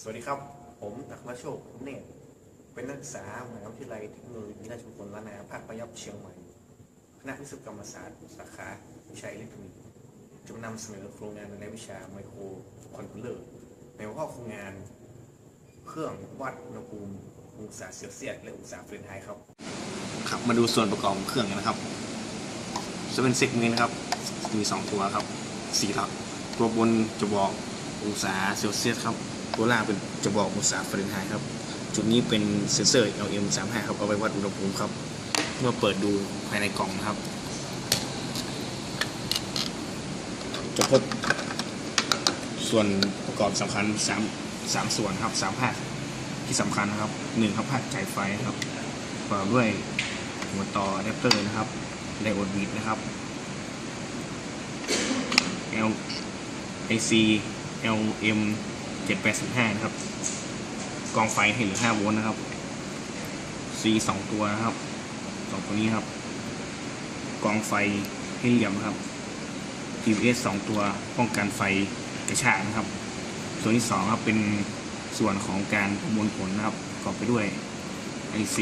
สวัสดีครับ ผมนักมาโชคเนตรเป็นนักศึกษามหาวิทยาลัยเทคโนโลยีราชมงคลล้านนาภาคประยับเชียงใหม่ คณะวิศวกรรมศาสตร์สาขาวิชาอิเล็กทรอนิกส์จะนำเสนอโครงงานในวิชาไมโครคอนโทรลเลอร์ในหัวข้อโครงงาน เครื่องวัดอุณหภูมิองศาเซลเซียสและองศาเฟรนไฮต์ครับ ครับมาดูส่วนประกอบของเครื่องกันนะครับ จะเป็นเซกเมนต์ครับ มี 2 ตัวครับสีหลัก ตัวบนจะบอกองศาเซลเซียสครับ ตัวล่างเป็นจะบอกองศาฟาเรนไฮต์ครับ จุดนี้เป็นเซนเซอร์ LM35 ครับ เอาไว้วัดอุณหภูมิครับ เมื่อเปิดดูภายในกล่องนะครับ จะพบส่วนประกอบสำคัญ3 3ส่วนครับ3ภาคที่สำคัญนะครับ1ครับภาคจ่ายไฟครับประกอบด้วยหัวต่ออะแดปเตอร์นะครับไดโอดบีดนะครับ L IC LM 785 นะครับ กองไฟให้เหลือ 5 โวลต์นะครับ C 2 ตัวนะครับสองตัวนี้ครับ กองไฟให้เหลี่ยมนะครับ TVS 2 ตัวป้องกันไฟกระชากนะครับ ส่วนที่2ครับเป็นส่วนของการประมวลผลนะครับประกอบไปด้วย IC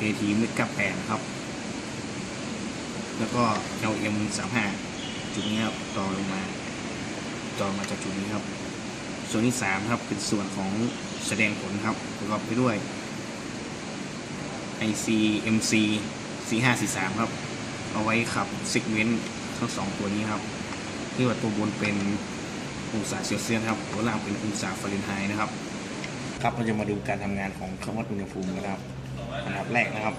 AT เมกะแปดครับ แล้วก็ LM 35 จุดนี้ครับต่อลงมา ต่อมาจากจุดนี้ครับ ส่วนที่3ครับเป็นส่วนของแสดงผลครับประกอบไปด้วย IC MC C543 ครับ เอาไว้ขับซิกเวนต์ทั้งสองตัวนี้ครับ ที่ว่าตัวบนเป็นองศาเซลเซียสครับ ตัวล่างเป็นองศาฟาเรนไฮต์นะครับ ครับเราจะมาดูการทำงานของเครื่องวัดอุณหภูมิกันะครับอันดับแรกนะครับ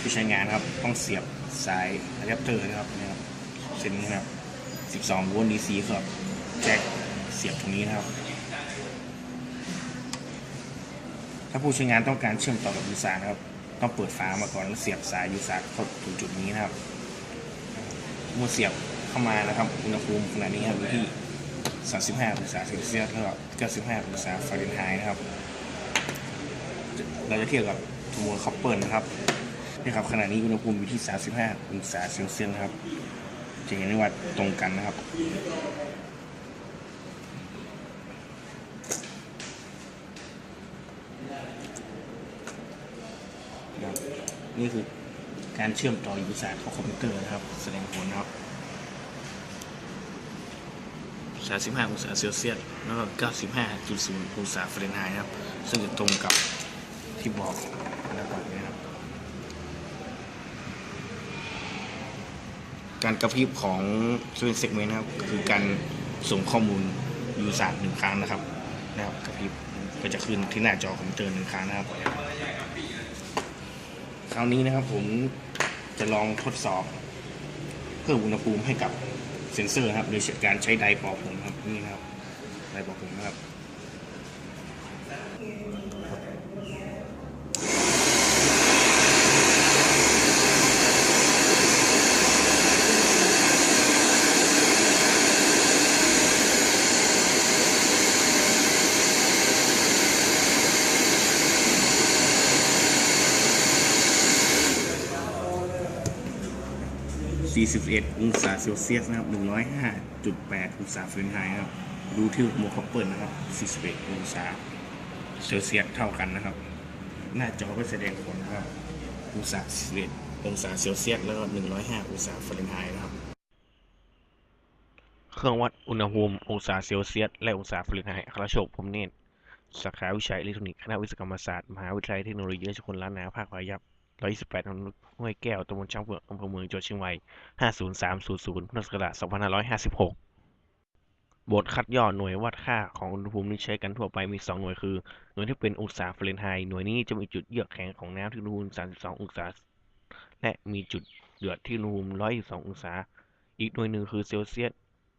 ที่ใช้งานครับต้องเสียบสายอะแดปเตอร์นะครับนะครับเส้นนี้นะครับ 12 โวลต์ DC ครับแจ็ค เสียบตรงนี้นะครับ ถ้าผู้ใช้งานต้องการเชื่อมต่อกับยูซานะครับ ต้องเปิดฝามาก่อนแล้วเสียบสายยูซาเข้าถึงจุดนี้นะครับเมื่อเสียบเข้ามานะครับอุณหภูมิขณะนี้ครับอยู่ที่ 35องศาเซลเซียสแล้วก็95องศาฟาเรนไฮต์นะครับ เราจะเทียบกับทูมคอปเปิลนะครับนี่ครับขณะนี้อุณหภูมิอยู่ที่ 35องศาเซลเซียสนะครับจะเห็นได้ว่าตรงกันนะครับ นี่คือการเชื่อมต่อยูสาเข้าคอมพิวเตอร์นะครับ แสดงผลนะครับ35องศาเซลเซียส แล้วก็ 95.0องศาฟาเรนไฮต์นะครับ ซึ่งจะตรงกับที่บอกนะครับนะครับ การกระพริบของสวิตเซกเมนต์นะครับ คือการส่งข้อมูลยูสาหนึ่งครั้งนะครับ นะครับกระพริบก็จะขึ้นที่หน้าจอคอมพิวเตอร์หนึ่งครั้งนะครับ ราวนี้นะครับผมจะลองทดสอบ เพิ่มอุณหภูมิให้กับเซ็นเซอร์ครับโดยการใช้ไดปอผมครับนี่นะครับไดปอผมนะครับ 41 องศาเซลเซียสนะครับ105.8 องศาฟาเรนไฮต์ครับ ดูที่โมคอปเปิลนะครับ 41 องศาเซลเซียสเท่ากันนะครับ หน้าจอก็แสดงผลนะครับ องศา41องศาเซลเซียสแล้วก็ 105 องศาฟาเรนไฮต์นะครับ เครื่องวัดอุณหภูมิ องศาเซลเซียส และองศาฟาเรนไฮต์อัครโชคพรหมเนตรสาขาวิชาอิเล็กทรอนิกส์ คณะวิศวกรรมศาสตร์ มหาวิทยาลัยเทคโนโลยีราชมงคลล้านนา ภาคพายัพ 128ถนนห้วยแก้วตำบลช้างเผือกอำเภอเมืองจังหวัดเชียงใหม่ 50300 พุทธศักราช 2556 บทคัดย่อหน่วยวัดค่าของอุณหภูมิที่ใช้กันทั่วไปมี 2 หน่วยคือ หน่วยที่เป็นองศาฟาเรนไฮต์หน่วยนี้จะมีจุดเยือกแข็งของน้ำที่อุณหภูมิ 32 องศา และมีจุดเดือดที่อุณหภูมิ 122 องศา อีกหน่วยหนึ่งคือเซลเซียส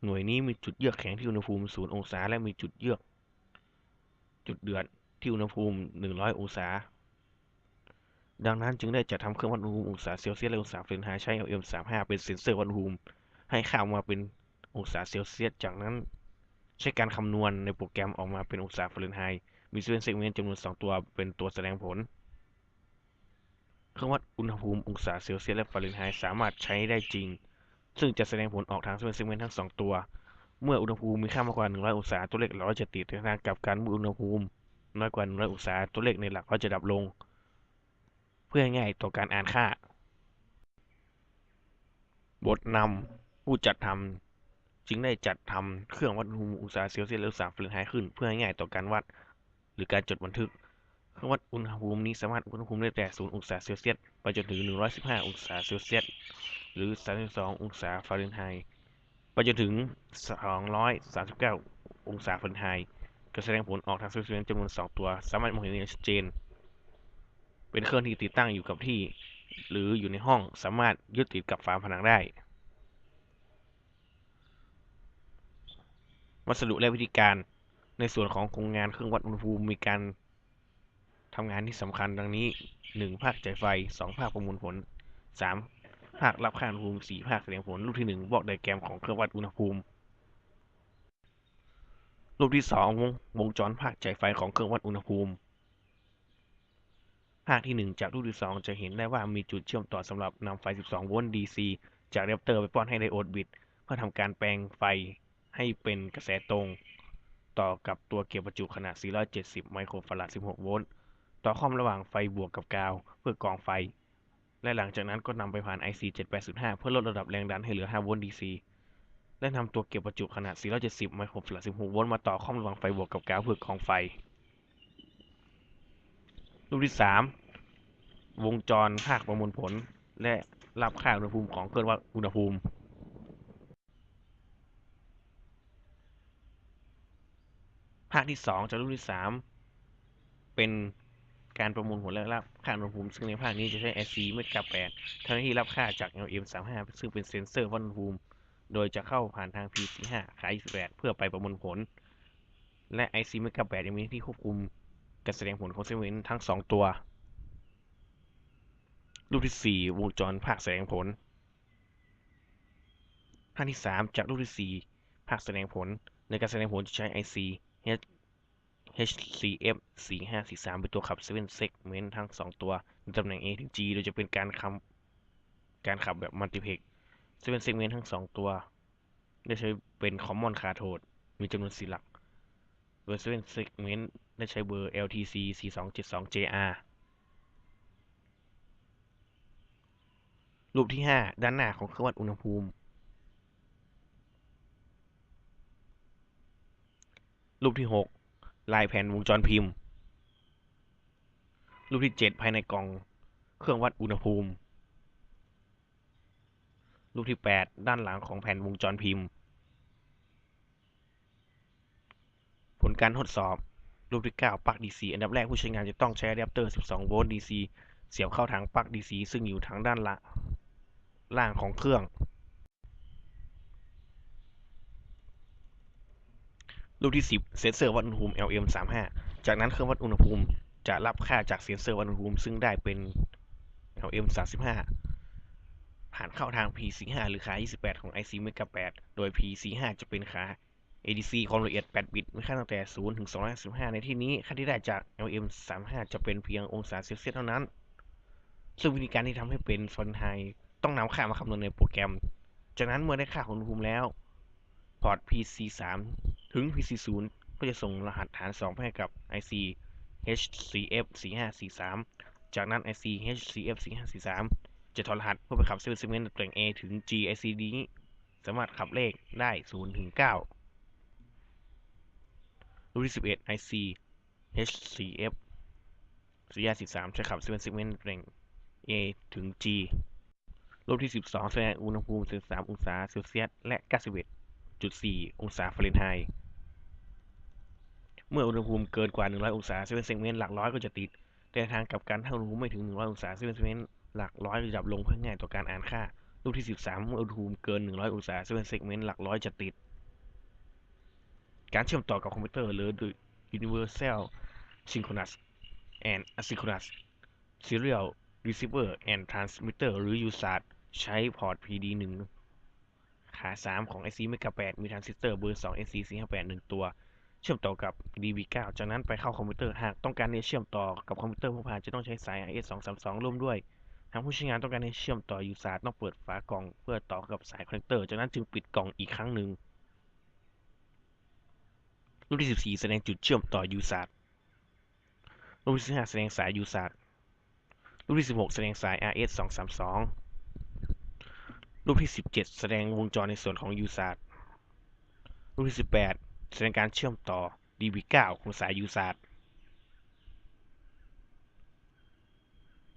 หน่วยนี้มีจุดเยือกแข็งที่อุณหภูมิ 0 องศา และมีจุดเยือก จุดเดือดที่อุณหภูมิ 100 องศา ดังนั้นจึงได้จัดทำเครื่องวัดอุณหภูมิองศาเซลเซียสและองศาฟาเรนไฮต์ใช้ LM35 เป็นเซ็นเซอร์วัดอุณหภูมิให้ค่าออกมาเป็นองศาเซลเซียส จากนั้น ใช้การคำนวณในโปรแกรมออกมาเป็นองศาฟาเรนไฮต์มีเซนเซกเมนต์จำนวน 2 ตัวเป็นตัวแสดงผล เครื่องวัดอุณหภูมิองศาเซลเซียสและฟาเรนไฮต์สามารถใช้ได้จริง ซึ่งจะแสดงผลออกทางเซนเซกเมนต์ทั้ง 2 ตัว เมื่ออุณหภูมิมีค่ามากกว่า 100 องศาตัวเลขหลักร้อยจะติดในทางกับกันเมื่ออุณหภูมิน้อยกว่า100องศาตัวเลขในหลักร้อยจะดับลง เพื่อให้ง่ายต่อการอ่านค่า บทนำผู้จัดทำจึงได้จัดทำเครื่องวัดอุณหภูมิองศาเซลเซียสและองศาฟาเรนไฮต์ขึ้น เพื่อให้ง่ายต่อการวัด หรือการจดบันทึก เครื่องวัดอุณหภูมินี้สามารถวัดอุณหภูมิได้แต่0องศาเซลเซียสไปจนถึง 115 องศาเซลเซียสหรือ 32 องศาฟาเรนไฮต์ไปจนถึง 239 องศาฟาเรนไฮต์ก็แสดงผลออกทางเซลเซียสจำนวน 2 ตัว สามารถมองเห็นได้ชัดเจน เป็นเครื่องที่ติดตั้งอยู่กับที่ หรืออยู่ในห้องสามารถยึดติดกับฝาผนังได้ วัสดุและวิธีการในส่วนของโครงงานเครื่องวัดอุณหภูมิมีการทำงานที่สำคัญดังนี้ 1. ภาคจ่ายไฟ 2. ภาคประมวลผล 3. ภาครับค่าอุณหภูมิ 4. ภาคแสดงผล รูปที่ 1 บอกไดแกรมของเครื่องวัดอุณหภูมิ รูปที่ 2 วงวงจรภาคจ่ายไฟของเครื่องวัดอุณหภูมิ ภาคที่ 1 จากรูปที่ 2 จะเห็นได้ว่ามีจุดเชื่อมต่อสำหรับนำไฟ 12 โวลต์ DC จากอะแดปเตอร์ไปป้อนให้ไดโอดบิด เพื่อทำการแปลงไฟให้เป็นกระแสตรง ต่อกับตัวเก็บบรรจุขนาด 470 ไมโครฟาราด 16 โวลต์ ต่อคอมระหว่างไฟบวกกับกาว เพื่อกองไฟ และหลังจากนั้นก็นำไปผ่าน IC 7805 เพื่อลดระดับแรงดันให้เหลือ 5 โวลต์ DC และนำตัวเก็บบรรจุขนาด 470 ไมโครฟาราด 16 โวลต์มาต่อคอมระหว่างไฟบวกกับกาวเพื่อกองไฟ รูปที่3วงจรภาคประมวลผล และรับค่าอุณหภูมิของเครื่องวัดอุณหภูมิ ภาคที่2จากรูปที่3เป็นการประมวลผลและรับค่าอุณหภูมิ ซึ่งในภาคนี้จะใช้ IC เมกะ8ทำหน้าที่รับค่าจาก LM35 ซึ่งเป็นเซ็นเซอร์วัดอุณหภูมิ โดยจะเข้าผ่านทาง PC5 ขา28เพื่อไปประมวลผล และ IC เมกะ8ยังมีที่ควบคุม การแสดงผลของเซกเมนต์ทั้ง2ตัว รูปที่4วงจรภาคแสดงผล ภาคที่3จากรูปที่4ภาคแสดงผล ในการแสดงผลจะใช้ IC HCF 4543เป็นตัวขับ 7 segment ทั้ง 2 ตัวในตำแหน่ง A ถึง G โดยจะเป็นการคำการขับแบบ multiplex 7 segment ทั้ง 2 ตัวได้ใช้เป็น common cathode มีจำนวน4หลักโดย7 segment ได้ใช้เบอร์ LTC 4272JR รูปที่ 5 ด้านหน้าของเครื่องวัดอุณหภูมิ รูปที่ 6 ลายแผ่นวงจรพิมพ์ รูปที่ 7 ภายในกล่องเครื่องวัดอุณหภูมิ รูปที่ 8 ด้านหลังของแผ่นวงจรพิมพ์ ผลการทดสอบ รูปที่ 9 ปลั๊ก DC อันดับแรกผู้ใช้งานจะต้องใช้อะแดปเตอร์ 12 โวลต์ DC เสียบเข้าทางปลั๊ก DC ซึ่งอยู่ทางด้านละล่างของเครื่อง รูปที่ 10 เซ็นเซอร์วัดอุณหภูมิ LM35 จากนั้นเครื่องวัดอุณหภูมิจะรับค่าจากเซ็นเซอร์วัดอุณหภูมิ ซึ่งได้เป็น LM35 ผ่านเข้าทาง PC5 หรือขา 28 ของ IC Mega 8โดย PC5 จะเป็นขา ADC ความละเอียด 8 บิตมีค่าตั้งแต่ 0 ถึง 255 ในที่นี้ ค่าที่ได้จาก LM35 จะเป็นเพียงองศาเซลเซียสเท่านั้น ซึ่งวิธีการที่ทำให้เป็นฟอนไฮต้องนำค่ามาคำนวณในโปรแกรม จากนั้นเมื่อได้ค่าของอุณหภูมิแล้ว พอร์ต PC3 ถึง PC0 ก็จะส่งรหัสฐาน2ไปให้กับ IC HCF4543 จากนั้น IC HCF4543 จะถอดรหัสเพื่อไปขับเซลล์เซกเมนต์ตำแหน่ง A ถึง G IC นี้สามารถขับเลขได้ 0 ถึง 9 รูปที่11 IC HCF 4543จะขับเซลล์เซกเมนต์ตำแหน่ง A ถึง G รูปที่ 12แสดงอุณหภูมิ 13 องศาเซลเซียส และ 91.4 องศาฟาเรนไฮต์เมื่ออุณหภูมิเกินกว่า 100 องศาเซลเซียสเซกเมนต์หลักร้อยก็จะติด แต่ทางกับกันถ้าอุณหภูมิไม่ถึง 100 องศาเซลเซียสเซกเมนต์หลักร้อยจะดับลงเพื่อง่ายต่อการอ่านค่า รูปที่ 13 เมื่ออุณหภูมิเกิน 100 องศาเซลเซียสเซกเมนต์หลักร้อยจะติด การเชื่อมต่อกับคอมพิวเตอร์หรือ Universal Synchronous and Asynchronous Serial Receiver and Transmitter หรือ USART ใช้พอร์ต PD1 ขา3ของ IC Mega 8มีทรานซิสเตอร์เบอร์2 NC 458 1 ตัว เชื่อมต่อกับ DB9 จากนั้นไปเข้าคอมพิวเตอร์ หากต้องการที่จะเชื่อมต่อกับคอมพิวเตอร์พกพาจะต้องใช้สาย RS232 ร่วมด้วยทางผู้ใช้งานต้องการให้เชื่อมต่อ USART ต้องเปิดฝากล่องเพื่อต่อกับสายคอนเนคเตอร์ จากนั้นจึงปิดกล่องอีกครั้งหนึ่ง รูปที่ 14 แสดงจุดเชื่อมต่อยูซาร์รูปที่15แสดงสายยูซาร์รูปที่ 16 แสดงสาย RS 232 รูปที่ 17 แสดงวงจรในส่วนของยูซาร์รูปที่ 18 แสดงการเชื่อมต่อ DB9 ของสายยูซาร์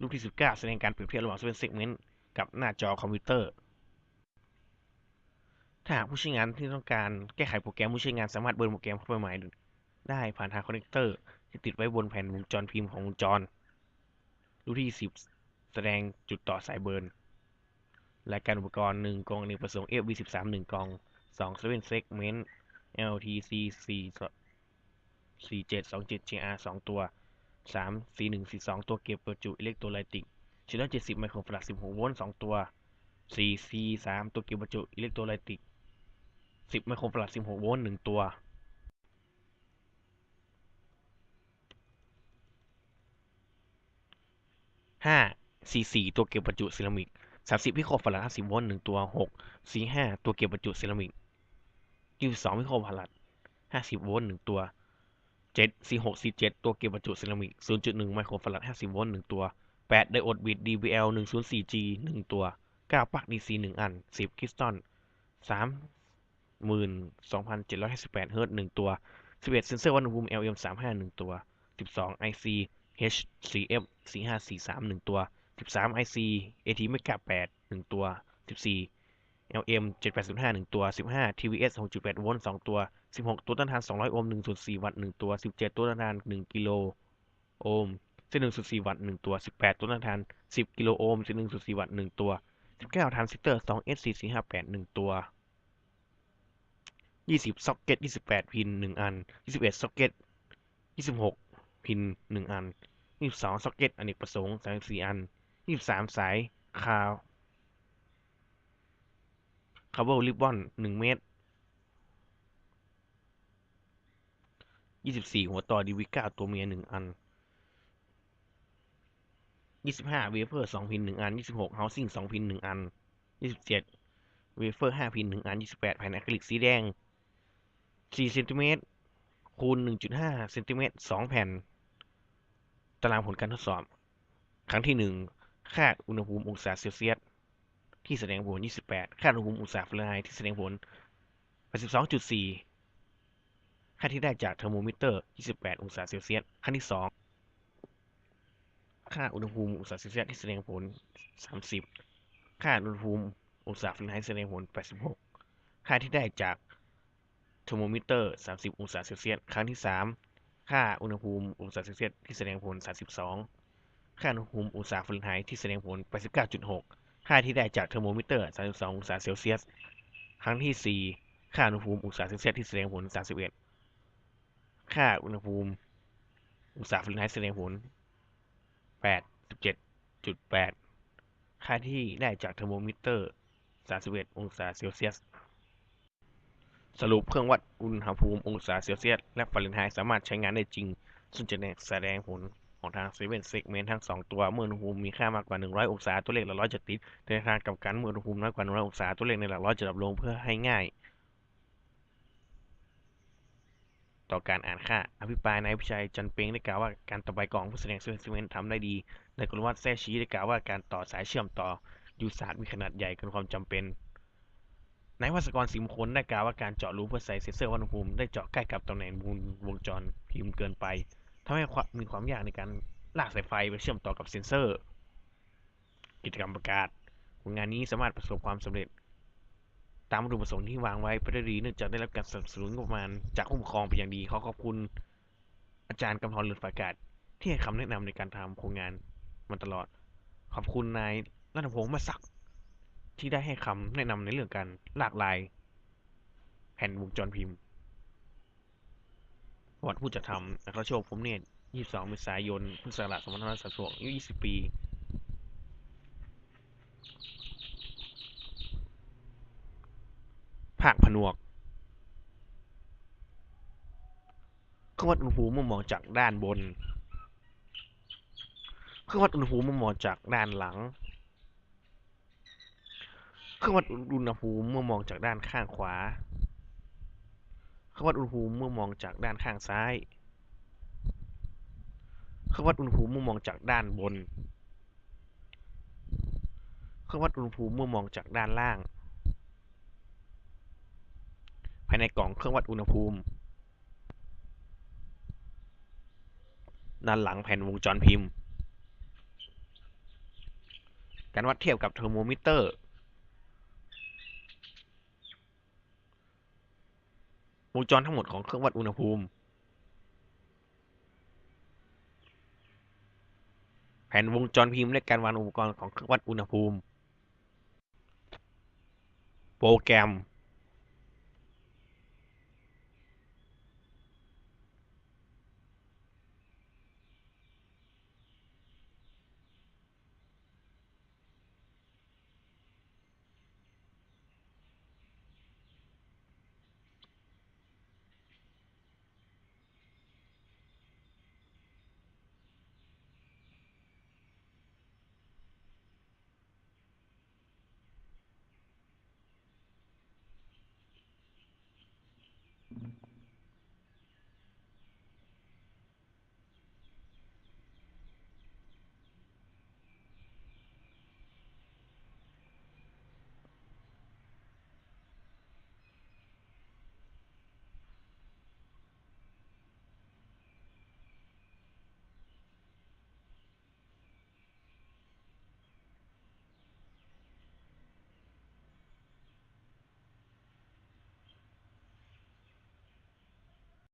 รูปที่ 19 แสดงการเปรียบเทียบระหว่าง Seven Segment กับหน้าจอคอมพิวเตอร์ ถ้าหากผู้ใช้งานที่ต้องการแก้ไขโปรแกรมผู้ใช้งานสามารถเบิร์นโปรแกรมเข้าไปใหม่ได้ผ่านทางคอนเนคเตอร์ที่ติดไว้บนแผ่นวงจรพิมพ์ของวงจร รูที่10แสดงจุดต่อสายเบิร์นรายการอุปกรณ์1กล่องอเนกประสงค์ FV13 1กล่อง2 7 segment LTC 4 4727 JR 2 ตัว 3 41 42 ตัวเก็บประจุอิเล็กโทรไลติก470 ไมโครฟาราด16 โวลต์2ตัว 4 C 3ตัวเก็บประจุอิเล็กโทรไลติก สิบไมโครฟลัาสิบหกโวลต์หนึ่งตัว ห้าสี่สี่ตัวเก็บประจุเซรามิกสามสิบพิโคฟาราดห้าสิบโวลต์หนึ่งตัวหกสี่ห้าตัวเก็บประจุเซรามิกยี่สิบสองพิโครฟลัาดห้าสิบโวลต์หนึ่งตัวเจ็ดสี่หกสี่เจ็ดตัวเก็บประจุเซรามิกศูนย์จุดหนึ่งไมโครฟลัาดห้าสิบโวลต์หนึ่งตัวแปดไดโอดบิด DBL 104G หนึ่งตัวเก้าปลั๊ก DC หนึ่งอันสิบคริสตัลสาม 32,758เฮิรตซ์1ตัว 11 เซนเซอร์วัดอุณหภูมิ LM 35 1ตัว 12 IC H4F 4543 1ตัว 13 IC AT Mega 8 1 ตัว 14 LM 7805 1 ตัว 15 TVS 6.8 โวลต์2ตัว 16 ตัวต้านทาน 200 โอห์ม1.4 วัตต์1ตัว 17 ตัวต้านทาน 1 กิโลโอห์มเส้น1.4 วัตต์1ตัว 18 ตัวต้านทาน 10 กิโลโอห์มเส้น1.4 วัตต์1ตัว 19 ทรานซิสเตอร์ 2 SC458 1ตัว 20ซ็อกเก็ต28 พิน 1 อัน 21ซ็อกเก็ต26 พิน 1 อัน 22ซ็อกเก็ตอเนกประสงค์34อัน 23 สายคาวคาร์บอนริบบอน1 เมตร 24 หัวต่อ DV9 ตัวเมีย 1 อัน 25 เวเฟอร์ 2 พิน 1 อัน 26 เฮาซิ่ง 2 พิน 1 อัน 27 เวเฟอร์ 5 พิน 1 อัน 28 แผ่นอะคริลิกสีแดง 4เซนติเมตรคูณ 1.5เซนติเมตร2แผ่น ตารางผลการทดสอบ ครั้งที่ 1 ค่าอุณหภูมิองศาเซลเซียส ที่แสดงผล 28 ค่าอุณหภูมิองศาฟาเรนไฮต์ที่แสดงผล 82.4 ค่าที่ได้จากเทอร์โมมิเตอร์ 28 องศาเซลเซียส ครั้งที่ 2 ค่าอุณหภูมิองศาเซลเซียสที่แสดงผล 30 ค่าอุณหภูมิองศาฟาเรนไฮต์แสดงผล 86 ค่าที่ได้จาก เทอร์โมมิเตอร์ 30 องศาเซลเซียส ครั้งที่ 3 ค่าอุณหภูมิองศาเซลเซียสที่แสดงผล 32 ค่าอุณหภูมิองศาฟาเรนไฮต์ที่แสดงผล 89.6 ค่าที่ได้จากเทอร์โมมิเตอร์ 32 องศาเซลเซียส ครั้งที่ 4 ค่าอุณหภูมิองศาเซลเซียสที่แสดงผล 31 ค่าอุณหภูมิองศาฟาเรนไฮต์แสดงผล 87.8 ค่าที่ได้จากเทอร์โมมิเตอร์ 31 องศาเซลเซียส สรุปเครื่องวัดอุณหภูมิองศาเซลเซียส และฟาเรนไฮต์สามารถใช้งานได้จริง ซึ่งจะแสดงผลของทางเซเว่นเซกเมนต์ทั้ง 2 ตัว เมื่ออุณหภูมิมีค่ามากกว่า 100 องศา ตัวเลขหลักร้อยจะติดในทางกับกันเมื่ออุณหภูมิน้อยกว่า 100 องศา ตัวเลขในหลักร้อยจะดรอปลงเพื่อให้ง่าย ต่อการอ่านค่า อภิปรายนายพิชัยจันเปงได้กล่าวว่าการต่อไปกล่องผู้แสดงเซเว่นเซกเมนต์ทำได้ดี ในายกรวัตแซ่ชี้ได้กล่าวว่าการต่อสายเชื่อมต่อยูสาดมีขนาดใหญ่เกินความจำเป็น นายวัศกรสิมคลได้กล่าวว่าการเจาะรูเพื่อใส่เซนเซอร์วัดอุณหภูมิได้เจาะใกล้กับตำแหน่งมูลวงจรพิมพ์เกินไปทำให้มีความยากในการลากสายไฟไปเชื่อมต่อกับเซนเซอร์ กิจกรรมประกาศผลงานนี้สามารถประสบความสำเร็จ ตามวัตถุประสงค์ที่วางไว้ไปได้ดีเนื่องจากได้รับการสนับสนุนประมาณจากผู้ปกครองเป็นอย่างดีขอขอบคุณ อาจารย์กำธรเลือดฝากาศ ที่ให้คำแนะนำในการทำโครงงานมาตลอด ขอบคุณนายรัตนพงศ์มาศักดิ์ ที่ได้ให้คำแนะนำในเรื่องการลากลายแผ่นวงจรพิมพ์วัติผู้จัดทำอัครโชคผมเนตร22เมษายน พุทธศักราช2532อายุ20 ปี ภาคผนวกเครื่องวัดอุณหภูมิมองจากด้านบนเครื่องวัดอุณหภูมิมองจากด้านหลัง เครื่องวัดอุณหภูมิเมื่อมองจากด้านข้างขวาเคเครื่องวัดอุณหภูมิเมื่อมองจากด้านข้างซ้าย เครื่องวัดอุณหภูมิเมื่อมองจากด้านบน เครื่องวัดอุณหภูมิเมื่อมองจากด้านล่าง ภายในกล่องเครื่องวัดอุณหภูมิ ด้านหลังแผ่นวงจรพิมพ์ การวัดเทียบกับเทอร์โมมิเตอร์ วงจรทั้งหมดของเครื่องวัดอุณหภูมิ แผ่นวงจรพิมพ์และการวางอุปกรณ์ของเครื่องวัดอุณหภูมิ โปรแกรม